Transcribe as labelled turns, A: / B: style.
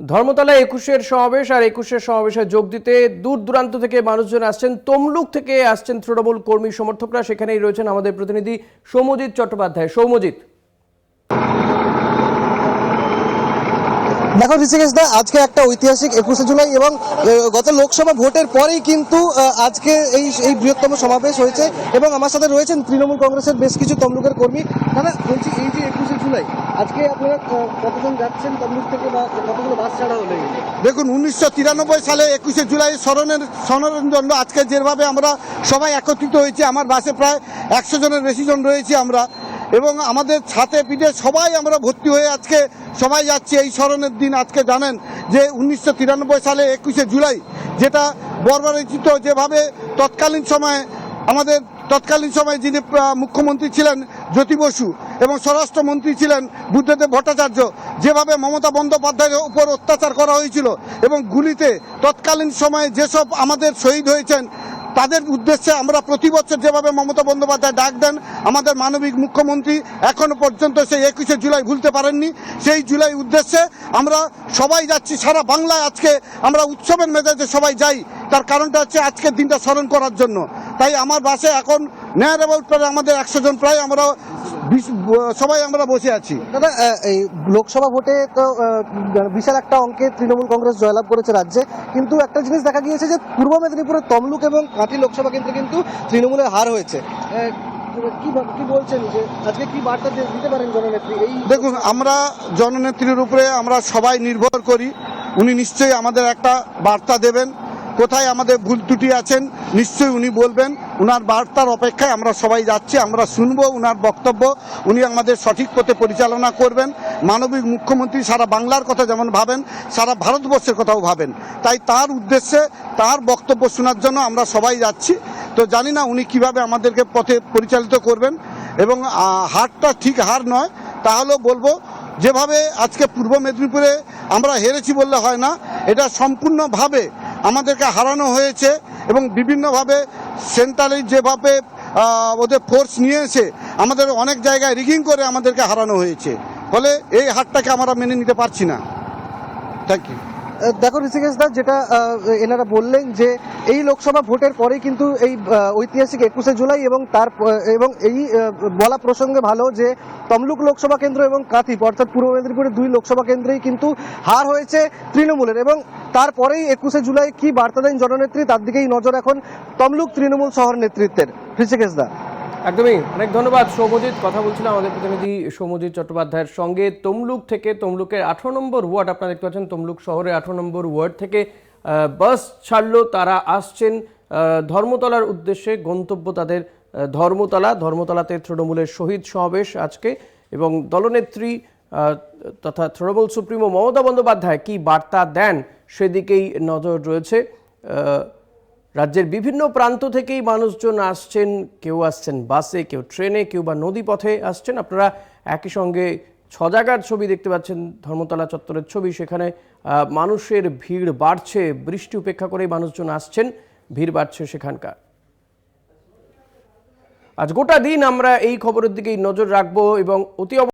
A: ধর্মতলা একুশের সমাবেশ আর একুশের সমাবেশে যোগ দিতে দূর দূরান্ত থেকে মানুষজন আসছেন। তমলুক থেকে আসছেন তৃণমূল কর্মী সমর্থকরা। সেখানেই রয়েছেন আমাদের প্রতিনিধি সৌমজিৎ চট্টোপাধ্যায়। সৌমজিৎ
B: দেখো ঋষিকেশ দা আজকে একটা ঐতিহাসিক একুশে জুলাই এবং গত লোকসভা ভোটের পরেই কিন্তু আজকে এই এই বৃহত্তম সমাবেশ হয়েছে এবং আমার সাথে রয়েছেন তৃণমূল কংগ্রেসের বেশ কিছু তমলুকের কর্মী দাদা, বলছি এই যে একুশে জুলাই, আজকে আপনারা কতজন যাচ্ছেন তমলুক থেকে বা কতগুলো বাস ছাড়া হলো?
C: দেখুন, উনিশশো তিরানব্বই সালে একুশে জুলাই স্মরণের স্মরণের জন্য আজকে যেভাবে আমরা সবাই একত্রিত হয়েছি, আমার বাসে প্রায় একশো জনের বেশি জন রয়েছি আমরা এবং আমাদের ছাতে পিঠে সবাই আমরা ভর্তি হয়ে আজকে সবাই যাচ্ছি এই স্মরণের দিন আজকে জানেন যে উনিশশো তিরানব্বই সালে একুশে জুলাই যেটা বর্বরচিত যেভাবে তৎকালীন সময়ে আমাদের তৎকালীন সময়ে যিনি মুখ্যমন্ত্রী ছিলেন জ্যোতি বসু এবং স্বরাষ্ট্রমন্ত্রী ছিলেন বুদ্ধদেব ভট্টাচার্য, যেভাবে মমতা বন্দ্যোপাধ্যায়ের উপর অত্যাচার করা হয়েছিল এবং গুলিতে তৎকালীন সময়ে যেসব আমাদের শহীদ হয়েছেন তাদের উদ্দেশ্যে আমরা প্রতি বছর যেভাবে মমতা বন্দ্যোপাধ্যায় ডাক দেন, আমাদের মানবিক মুখ্যমন্ত্রী এখনও পর্যন্ত সেই একুশে জুলাই ভুলতে পারেননি। সেই জুলাই উদ্দেশ্যে আমরা সবাই যাচ্ছি, সারা বাংলায় আজকে আমরা উৎসবের মেজাজে সবাই যাই। তার কারণটা হচ্ছে আজকের দিনটা স্মরণ করার জন্য। তাই আমার বাসে এখন নেয়ার অ্যাবাউট প্রায় আমাদের একশো জন, প্রায় আমরা সবাই আমরা বসে আছি।
B: দাদা এই লোকসভা ভোটে তো বিশাল একটা অঙ্কে তৃণমূল কংগ্রেস জয়লাভ করেছে রাজ্যে। কিন্তু একটা জিনিস দেখা গিয়েছে যে পূর্ব মেদিনীপুরের তমলুক এবং কাঁথি লোকসভা কেন্দ্রে কিন্তু তৃণমূলের হার হয়েছে। কি বলছেন যে আজকে কি বার্তা দিতে পারেন জননেত্রী? এই
C: দেখুন আমরা জননেত্রীর উপরে আমরা সবাই নির্ভর করি। উনি নিশ্চয়ই আমাদের একটা বার্তা দেবেন। কোথায় আমাদের ভুল ত্রুটি আছেন, নিশ্চয়ই উনি বলবেন। উনার বার্তার অপেক্ষায় আমরা সবাই যাচ্ছি, আমরা শুনব উনার বক্তব্য, উনি আমাদের সঠিক পথে পরিচালনা করবেন। মানবিক মুখ্যমন্ত্রী সারা বাংলার কথা যেমন ভাবেন, সারা ভারতবর্ষের কথাও ভাবেন। তাই তার উদ্দেশ্যে, তার বক্তব্য শোনার জন্য আমরা সবাই যাচ্ছি। তো জানি না উনি কীভাবে আমাদেরকে পথে পরিচালিত করবেন এবং হারটা ঠিক হার নয়, তাহলেও বলব, যেভাবে আজকে পূর্ব মেদিনীপুরে আমরা হেরেছি বললে হয় না, এটা সম্পূর্ণভাবে আমাদেরকে হারানো হয়েছে এবং বিভিন্নভাবে সেন্ট্রালি যেভাবে ওদের ফোর্স নিয়ে এসে আমাদের অনেক জায়গায় রিগিং করে আমাদেরকে হারানো হয়েছে। ফলে এই হারটাকে আমরা মেনে নিতে পারছি না। থ্যাংক ইউ
B: দেখো ঋষিকেশ দা, যেটা এনারা বললেন যে এই লোকসভা ভোটের পরে কিন্তু এই ঐতিহাসিক একুশে জুলাই এবং তার এবং এই বলা প্রসঙ্গে ভালো যে তমলুক লোকসভা কেন্দ্র এবং কাথিপ, অর্থাৎ পূর্ব মেদিনীপুরের দুই লোকসভা কেন্দ্রেই কিন্তু হার হয়েছে তৃণমূলের এবং তারপরেই একুশে জুলাই কি বার্তা দেন জননেত্রী, তার দিকেই নজর এখন তমলুক তৃণমূল শহর নেতৃত্বের। ঋষিকেশ দা।
A: একদমই। অনেক ধন্যবাদ সৌমজিৎ কথা বলছিলাম আমাদের প্রতিনিধি সৌমজিৎ চট্টোপাধ্যায়ের সঙ্গে। তমলুক থেকে, তমলুকের আঠারো নম্বর ওয়ার্ড, আপনারা দেখতে পাচ্ছেন তমলুক শহরে আঠারো নম্বর ওয়ার্ড থেকে বাস ছাড়লো, তারা আসছেন ধর্মতলার উদ্দেশ্যে। গন্তব্য তাদের ধর্মতলা। ধর্মতলাতে তৃণমূলের শহীদ সমাবেশ আজকে এবং দলনেত্রী তথা তৃণমূল সুপ্রিমো মমতা বন্দ্যোপাধ্যায় কি বার্তা দেন, সেদিকেই নজর রয়েছে। রাজ্যের বিভিন্ন প্রান্ত থেকেই মানুষজন আসছেন, কেউ আসছেন বাসে, কেউ ট্রেনে, কেউ বা নদীপথে আসছেন। আপনারা একই সঙ্গে ছ জায়গার ছবি দেখতে পাচ্ছেন, ধর্মতলা চত্বরের ছবি। সেখানে মানুষের ভিড় বাড়ছে, বৃষ্টি উপেক্ষা করেই মানুষজন আসছেন, ভিড় বাড়ছে সেখানকার। আজ গোটা দিন আমরা এই খবরের দিকেই নজর রাখব এবং অতি